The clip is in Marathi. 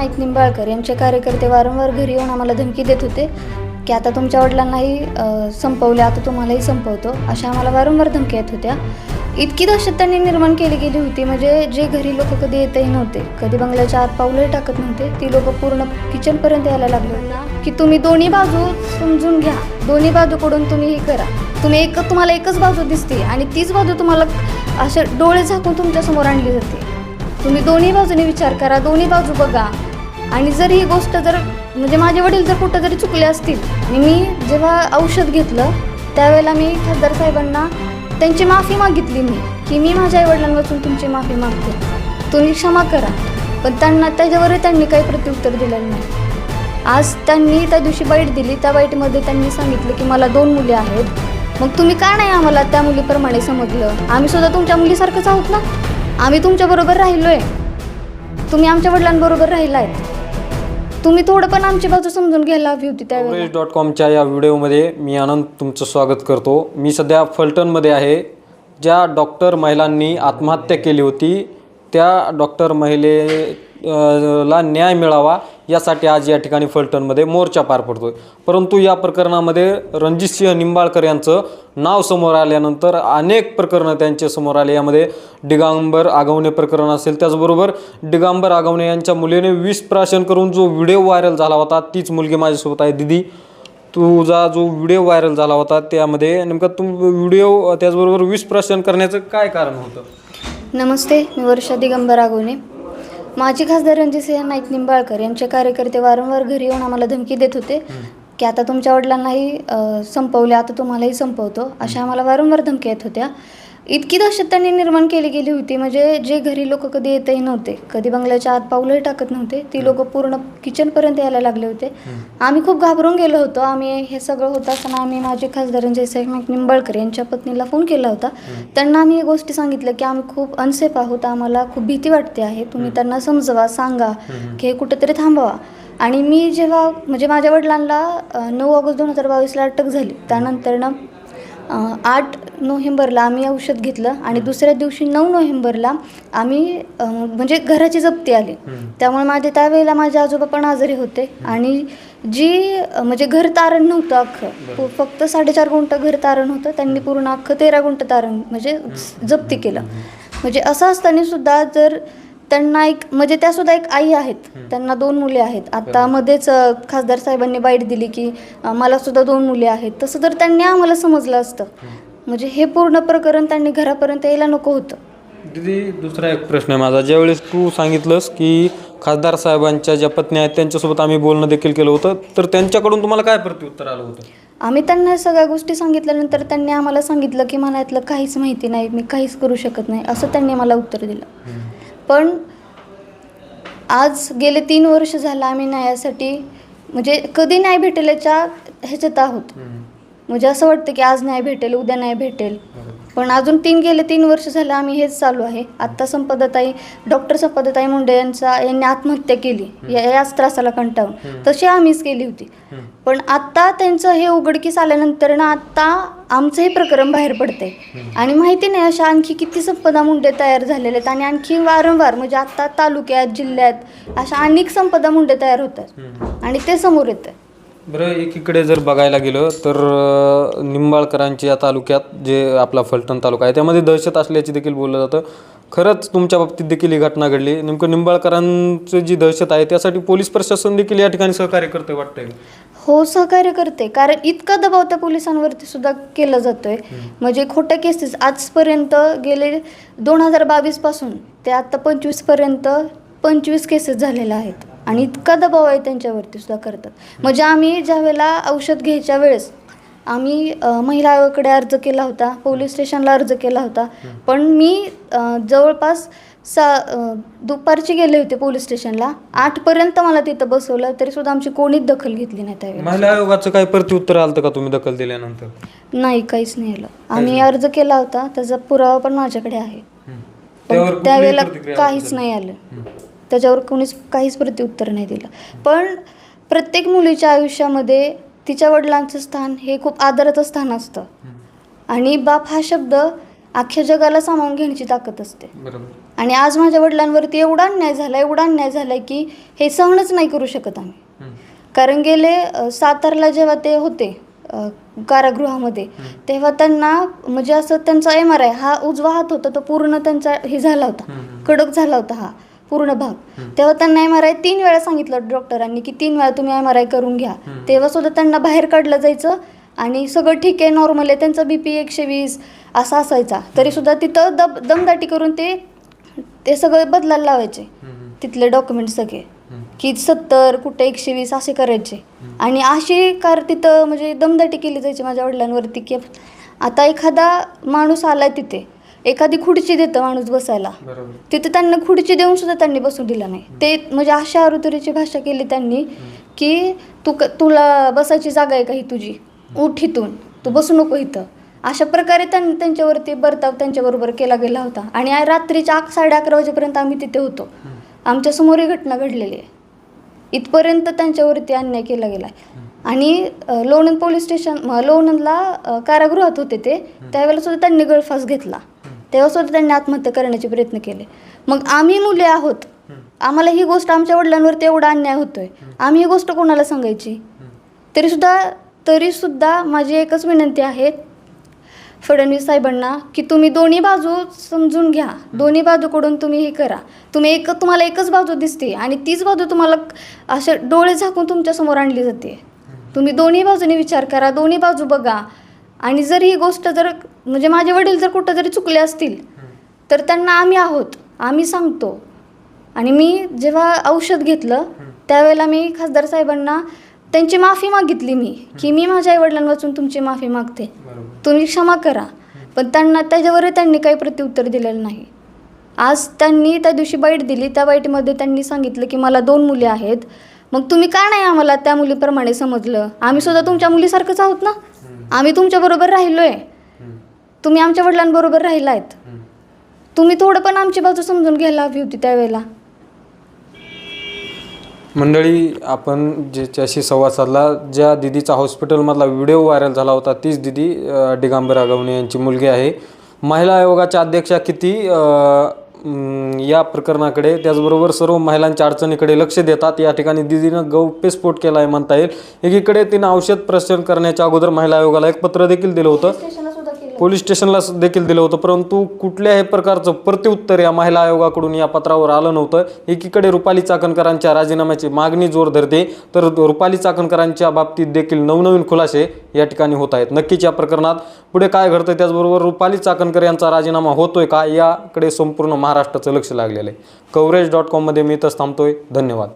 नाईक निंबाळकर. यांचे कार्यकर्ते वारंवार घरी येऊन आम्हाला धमकी देत होते की आता तुमच्या वडिलांनाही संपवले आता तुम्हालाही संपवतो अशा आम्हाला वारंवार धमक्या येत होत्या. इतकी दहशत त्यांनी निर्माण केली गेली होती म्हणजे जे घरी लोक कधी येतही नव्हते कधी बंगल्याच्या आत पावलंही टाकत नव्हते ती लोक पूर्ण किचनपर्यंत यायला लागले ना की तुम्ही दोन्ही बाजू समजून घ्या दोन्ही बाजूकडून तुम्ही हे करा. तुम्ही एक तुम्हाला एकच बाजू दिसते आणि तीच बाजू तुम्हाला असे डोळे झाकून तुमच्यासमोर आणली जाते. तुम्ही दोन्ही बाजूने विचार करा दोन्ही बाजू बघा. आणि जर ही गोष्ट जर म्हणजे माझे वडील जर कुठं जरी चुकले असतील आणि मी जेव्हा औषध घेतलं त्यावेळेला मी खासदार साहेबांना त्यांची माफी मागितली मी की मी माझ्या आईवडिलांपासून तुमची माफी मागते. तुम्ही क्षमा करा पण त्यांना त्याच्यावरही त्यांनी काही प्रत्युत्तर दिलेलं नाही. आज त्यांनी त्या दिवशी बाईट दिली त्या बाईटमध्ये त्यांनी सांगितलं की मला दोन मुली आहेत मग तुम्ही का नाही आम्हाला त्या मुलीप्रमाणे समजलं? आम्ही सुद्धा तुमच्या मुलीसारखंच आहोत ना? आम्ही तुमच्याबरोबर राहिलो आहे तुम्ही आमच्या वडिलांबरोबर राहिला आहे तुम्ही थोडं पण आमची बाजू समजून घ्यायला हवी होती त्यावेळेला. डॉट कॉमच्या या व्हिडिओमध्ये मी आनंद तुमचं स्वागत करतो. मी सध्या फलटणमध्ये आहे. ज्या डॉक्टर महिलांनी आत्महत्या केली होती त्या डॉक्टर महिले अ, ला न्याय मिळावा यासाठी आज या ठिकाणी फलटणमध्ये मोर्चा पार पडतोय. परंतु या प्रकरणामध्ये रणजितसिंह निंबाळकर यांचं नाव समोर आल्यानंतर अनेक प्रकरणं त्यांच्यासमोर आले. यामध्ये डिगांबर आगवणे प्रकरण असेल त्याचबरोबर डिगांबर आगवणे यांच्या मुलीने विष प्राशन करून जो व्हिडिओ व्हायरल झाला होता तीच मुलगी माझ्यासोबत आहे दिदी. तुझा जो व्हिडिओ व्हायरल झाला होता त्यामध्ये नेमका तू व्हिडिओ त्याचबरोबर विष प्राशन करण्याचं काय कारण होतं? नमस्ते मी वर्षा दिगंबर आगोने माजी खासदार रणजितसिंह नाईक निंबाळकर यांचे कार्यकर्ते वारंवार घरी येऊन आम्हाला धमकी देत होते की आता तुमच्या वडिलांनाही संपवले आता तुम्हालाही संपवतो अशा आम्हाला वारंवार धमक्या येत होत्या. इतकी दहशत त्यांनी निर्माण केली गेली होती. म्हणजे जे घरी लोक कधी येतही नव्हते कधी बंगल्याच्या आत पावलंही टाकत नव्हते ती लोक पूर्ण किचनपर्यंत यायला लागले होते. आम्ही खूप घाबरून गेलो होतो. आम्ही हे सगळं होत असताना आम्ही माझे खासदार जयसाहेब नाईक निंबाळकर यांच्या पत्नीला फोन केला होता. त्यांना आम्ही गोष्टी सांगितलं की आम्ही खूप अनसेफ आहोत. आम्हाला खूप भीती वाटते आहे. तुम्ही त्यांना समजवा सांगा की हे कुठेतरी थांबवा. आणि मी जेव्हा म्हणजे माझ्या वडिलांना नऊ ऑगस्ट दोन हजार बावीसला अटक झाली. त्यानंतरनं अ, आठ नोव्हेंबरला आम्ही औषध घेतलं आणि दुसऱ्या दिवशी नऊ नोव्हेंबरला आम्ही म्हणजे घराची जप्ती आली. त्यामुळे माझे त्यावेळेला माझे आजोबा पण आजारी होते आणि जी म्हणजे घर तारण नव्हतं अख्खं. फक्त साडेचार गुंठ घर तारण होतं. त्यांनी पूर्ण अख्खं तेरा गुंठ तारण म्हणजे जप्ती केलं. म्हणजे असं असताना सुद्धा जर त्यांना एक म्हणजे त्या सुद्धा एक आई आहेत. त्यांना दोन मुले आहेत. आता मध्येच खासदार साहेबांनी बाईट दिली की मला सुद्धा दोन मुले आहेत. तसं जर त्यांनी आम्हाला समजलं असतं म्हणजे हे पूर्ण प्रकरण त्यांनी घरापर्यंत यायला नको होतं. दिदी दुसरा एक प्रश्न आहे माझा. ज्यावेळेस तू सांगितलंस की खासदार साहेबांच्या ज्या पत्नी आहेत त्यांच्यासोबत आम्ही बोलणं देखील केलं होतं तर त्यांच्याकडून तुम्हाला काय प्रत्युत्तर आलं होतं? आम्ही त्यांना सगळ्या गोष्टी सांगितल्यानंतर त्यांनी आम्हाला सांगितलं की मला यातलं काहीच माहिती नाही. मी काहीच करू शकत नाही. असं त्यांनी मला उत्तर दिलं. पण आज गेले तीन वर्ष झालं आम्ही न्यायासाठी म्हणजे कधी न्याय भेटेल याच्या ह्याच्यात आहोत. म्हणजे असं वाटतं की आज न्याय भेटेल उद्या न्याय भेटेल. पण अजून तीन गेले तीन वर्ष झालं आम्ही हेच चालू आहे. आत्ता संपदाताई डॉक्टर संपदाताई मुंडे यांचा यांनी आत्महत्या केली. या- याच त्रासाला कंटाळून. तशी आम्हीच केली होती. पण आत्ता त्यांचं हे उघडकीस आल्यानंतर ना आत्ता आमचं हे प्रकरण बाहेर पडतंय. आणि माहिती नाही अशा आणखी किती संपदा मुंडे तयार झालेले आहेत आणि आणखी वारंवार म्हणजे आत्ता तालुक्यात जिल्ह्यात अशा अनेक संपदा मुंडे तयार होतात. आणि ते समोर येतं बरं एकीकडे जर बघायला गेलं तर निंबाळकरांच्या या तालुक्यात जे आपला फलटण तालुका आहे त्यामध्ये दहशत असल्याची देखील बोललं जातं. खरंच तुमच्या बाबतीत देखील ही घटना घडली. नेमकं निंबाळकरांची जी दहशत आहे त्यासाठी पोलीस प्रशासन देखील या ठिकाणी सहकार्य करते वाटतंय? हो सहकार्य करते कारण इतका दबाव त्या पोलिसांवरती सुद्धा केला जातोय. म्हणजे खोट्या केसेस आजपर्यंत गेले दोन हजार बावीसपासून ते आता पंचवीसपर्यंत पंचवीस केसेस झालेल्या आहेत. आणि इतका दबाव आहे त्यांच्यावरती सुद्धा करतात. म्हणजे आम्ही ज्या वेळेला औषध घ्यायच्या वेळेस आम्ही महिला आयोगाकडे अर्ज केला होता पोलीस स्टेशनला अर्ज केला होता. पण मी जवळपास सा दुपारची गेले होते पोलीस स्टेशनला. आठपर्यंत मला तिथं बसवलं तरी सुद्धा आमची कोणीच दखल घेतली नाही त्यावेळी महिला आयोगाचं काय प्रत्युत्तर आलं का तुम्ही दखल दिल्यानंतर? नाही काहीच नाही आलं. आम्ही अर्ज केला होता त्याचा पुरावा पण माझ्याकडे आहे. त्यावेळेला काहीच नाही आलं. त्याच्यावर कोणीच काहीच प्रत्युत्तर नाही दिलं. पण प्रत्येक मुलीच्या आयुष्यामध्ये तिच्या वडिलांचं स्थान हे खूप आदराचं स्थान असतं. आणि बाप हा शब्द अख्ख्या जगाला सामावून घेण्याची ताकद असते. आणि आज माझ्या वडिलांवरती एवढा अन्याय झाला एवढा अन्याय झाला की हे सहनच नाही करू शकत आम्ही. कारण गेले सातारला जेव्हा ते होते कारागृहामध्ये तेव्हा त्यांना म्हणजे असं त्यांचा एम आर आय हा उजवा हात होता तो पूर्ण त्यांचा हे झाला होता. कडक झाला होता हा. पूर्ण भाग. तेव्हा त्यांना एम आर आय तीन वेळा सांगितलं डॉक्टरांनी की तीन वेळा तुम्ही एम आर आय करून घ्या. तेव्हा सुद्धा त्यांना बाहेर काढलं जायचं आणि सगळं ठीक आहे नॉर्मल आहे. त्यांचा बी पी एकशे वीस असा असायचा. तरी सुद्धा तिथं दब दमदाटी करून ते ते सगळं बदलायला लावायचे. तिथले डॉक्युमेंट सगळे. की सत्तर कुठे एकशे वीस असे करायचे. आणि अशी कार तिथं म्हणजे दमदाटी केली जायची माझ्या वडिलांवरती की आता एखादा माणूस आलाय तिथे. एखादी खुर्ची देतं माणूस बसायला. बरोबर. तिथे त्यांना खुर्ची देऊन सुद्धा त्यांनी बसू दिलं नाही. ते म्हणजे अशा अरुतरीची भाषा केली त्यांनी की तू क तुला बसायची जागा आहे का ही तुझी? उठ इथून. तू बसू नको इथं. अशा प्रकारे त्यां त्यांच्यावरती बर्ताव त्यांच्याबरोबर केला गेला होता. आणि आ- रात्रीच्या अक साडे अकरा वाजेपर्यंत आम्ही तिथे होतो. आमच्यासमोर ही घटना घडलेली आहे. इथपर्यंत त्यांच्यावरती अन्याय केला गेला आणि अ, लोणंद पोलीस स्टेशन म, लोणंदला अ, कारागृहात होते ते. त्यावेळेला सुद्धा त्यांनी गळफास घेतला. तेव्हासुद्धा त्यांनी आत्महत्या करण्याचे प्रयत्न केले. मग आम्ही मुले आहोत. आम्हाला ही गोष्ट आमच्या वडिलांवर तेवढा अन्याय होतोय. आम्ही ही गोष्ट कोणाला सांगायची? तरीसुद्धा तरीसुद्धा माझी एकच विनंती आहे फडणवीस साहेबांना की तुम्ही दोन्ही बाजू समजून घ्या. दोन्ही बाजूकडून तुम्ही हे करा. तुम्ही एक तुम्हाला एकच बाजू दिसते आणि तीच बाजू तुम्हाला असे डोळे झाकून तुमच्यासमोर आणली जाते. तुम्ही दोन्ही बाजूने विचार करा दोन्ही बाजू बघा. आणि जर ही गोष्ट जर म्हणजे माझे वडील जर कुठं जरी चुकले असतील तर त्यांना आम्ही आहोत आम्ही सांगतो. आणि मी जेव्हा औषध घेतलं त्यावेळेला मी खासदार साहेबांना त्यांची माफी मागितली मी की मी माझ्या आईवडिलांना वाचून तुमची माफी मागते. तुम्ही क्षमा करा. पण त्यांना त्याच्यावरही त्यांनी काही प्रत्युत्तर दिलेलं नाही. आज त्यांनी त्या दिवशी बाईट दिली त्या बाईटमध्ये त्यांनी सांगितलं की मला दोन मुली आहेत मग तुम्ही का नाही आम्हाला त्या मुलीप्रमाणे समजलं? आम्ही सुद्धा तुमच्या मुलीसारखंच आहोत ना? आम्ही तुमच्याबरोबर राहिलो आहे तुम्ही आमच्या वडिलांबरोबर राहिलायत. तुम्ही थोडं पण आमची बाजू समजून घ्यायला हवी होती त्यावेळेला. मंडळी आपण ज्याच्याशी संवाद साधला ज्या दिदीचा हॉस्पिटलमधला व्हिडिओ व्हायरल झाला होता तीच दिदी डिगांबर आगवणे यांची मुलगी आहे. महिला आयोगाच्या अध्यक्षा किती या प्रकरणाकडे त्याचबरोबर सर्व महिलांच्या अडचणीकडे लक्ष देतात. या ठिकाणी दिदीनं गौप्यस्फोट केला आहे म्हणता येईल. एकीकडे तिनं औषध प्रशन करण्याच्या अगोदर महिला आयोगाला एक पत्र देखील दिलं होतं. पोलीस स्टेशनला देखील दिलं होतं परंतु कुठल्याही प्रकारचं प्रत्युत्तर या महिला आयोगाकडून या पत्रावर आलं नव्हतं. एकीकडे रुपाली चाकणकरांच्या राजीनाम्याची मागणी जोर धरते तर रुपाली चाकणकरांच्या बाबतीत देखील नवनवीन खुलासे या ठिकाणी होत आहेत. नक्कीच या प्रकरणात पुढे काय घडतं त्याचबरोबर रुपाली चाकणकर यांचा राजीनामा होतोय का याकडे संपूर्ण महाराष्ट्राचं लक्ष लागलेलं आहे. कव्हरेज डॉट कॉममध्ये मी इथंच थांबतोय. धन्यवाद.